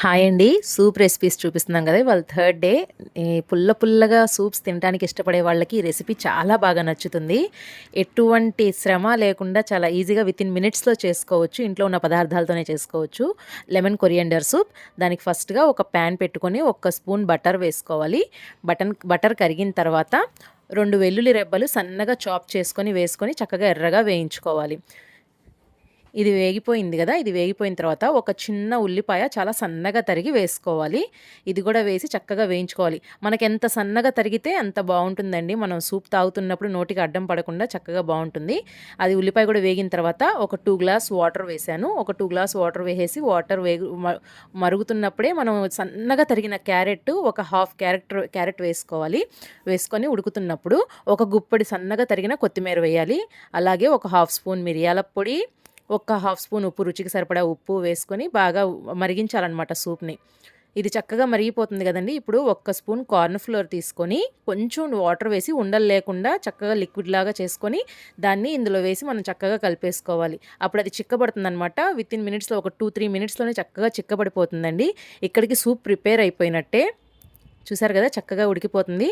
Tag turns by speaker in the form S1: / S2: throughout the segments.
S1: Hi అండి. Soup recipes చూపిస్తున్నాం కదా వాళ్ళ థర్డ్ డే పుల్ల పుల్లగా సూప్స్ తినడానికి ఇష్టపడే వాళ్ళకి ఈ రెసిపీ చాలా బాగా నచ్చుతుంది. ఎటువంటి శ్రమ లేకుండా చాలా ఈజీగా విత్ ఇన్ మినిట్స్లో చేసుకోవచ్చు. ఇంట్లో ఉన్న పదార్థాలతోనే చేసుకోవచ్చు. లెమన్ కొరియండర్ సూప్ దానికి ఫస్ట్గా ఒక ప్యాన్ పెట్టుకొని ఒక స్పూన్ బటర్ వేసుకోవాలి. బటన్ బటర్ కరిగిన తర్వాత రెండు వెల్లుల్లి రెబ్బలు సన్నగా చాప్ చేసుకొని వేసుకొని చక్కగా ఎర్రగా వేయించుకోవాలి. ఇది వేగిపోయింది కదా ఇది వేగిపోయిన తర్వాత ఒక చిన్న ఉల్లిపాయ చాలా సన్నగా తరిగి వేసుకోవాలి. ఇది కూడా వేసి చక్కగా వేయించుకోవాలి. మనకి ఎంత సన్నగా తరిగితే అంత బాగుంటుందండి. మనం సూప్ తాగుతున్నప్పుడు నోటికి అడ్డం పడకుండా చక్కగా బాగుంటుంది. అది ఉల్లిపాయ కూడా వేగిన తర్వాత ఒక టూ గ్లాస్ వాటర్ వేసాను ఒక టూ గ్లాస్ వాటర్ వేసేసి వాటర్ వేగు మరుగుతున్నప్పుడే మనం సన్నగా తరిగిన క్యారెట్ ఒక హాఫ్ క్యారెట్ క్యారెట్ వేసుకోవాలి. వేసుకొని ఉడుకుతున్నప్పుడు ఒక గుప్పడి సన్నగా తరిగిన కొత్తిమీర వేయాలి. అలాగే ఒక హాఫ్ స్పూన్ మిరియాల పొడి ఒక హాఫ్ స్పూన్ ఉప్పు రుచికి సరిపడా ఉప్పు వేసుకొని బాగా మరిగించాలన్నమాట సూప్ని. ఇది చక్కగా మరిగిపోతుంది కదండి. ఇప్పుడు ఒక్క స్పూన్ కార్న్ ఫ్లోర్ తీసుకొని కొంచెం వాటర్ వేసి ఉండలు లేకుండా చక్కగా లిక్విడ్ లాగా చేసుకొని దాన్ని ఇందులో వేసి మనం చక్కగా కలిపేసుకోవాలి. అప్పుడు అది చిక్కబడుతుంది అనమాట విత్ ఇన్ మినిట్స్లో ఒక టూ త్రీ మినిట్స్లోనే చక్కగా చిక్కబడిపోతుందండి. ఇక్కడికి సూప్ ప్రిపేర్ అయిపోయినట్టే. చూసారు కదా చక్కగా ఉడికిపోతుంది.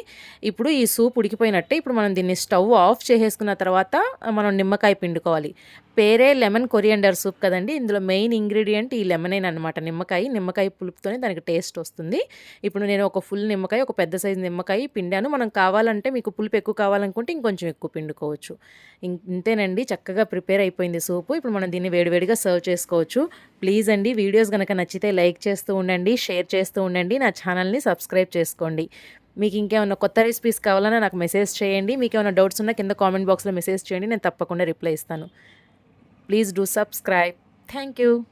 S1: ఇప్పుడు ఈ సూప్ ఉడికిపోయినట్టే. ఇప్పుడు మనం దీన్ని స్టవ్ ఆఫ్ చేసేసుకున్న తర్వాత మనం నిమ్మకాయ పిండుకోవాలి. పేరే లెమన్ కొరియండర్ సూప్ కదండి. ఇందులో మెయిన్ ఇంగ్రీడియంట్ ఈ లెమనేన్ అనమాట నిమ్మకాయ నిమ్మకాయ పులుపుతోనే దానికి టేస్ట్ వస్తుంది. ఇప్పుడు నేను ఒక ఫుల్ నిమ్మకాయ ఒక పెద్ద సైజు నిమ్మకాయ పిండాను. మనం కావాలంటే మీకు పులుపు ఎక్కువ కావాలనుకుంటే ఇంకొంచెం ఎక్కువ పిండుకోవచ్చు. ఇంతేనండి. చక్కగా ప్రిపేర్ అయిపోయింది సూపు. ఇప్పుడు మనం దీన్ని వేడివేడిగా సర్వ్ చేసుకోవచ్చు. ప్లీజ్ అండి వీడియోస్ కనుక నచ్చితే లైక్ చేస్తూ ఉండండి షేర్ చేస్తూ ఉండండి. నా ఛానల్ని సబ్స్క్రైబ్ చేసుకోండి. మీకు ఇంకేమైనా కొత్త రెసిపీస్ కావాలన్నా నాకు మెసేజ్ చేయండి. మీకు ఏమైనా డౌట్స్ ఉన్నా కింద కామెంట్ బాక్స్లో మెసేజ్ చేయండి. నేను తప్పకుండా రిప్లై ఇస్తాను. Please do subscribe. Thank you.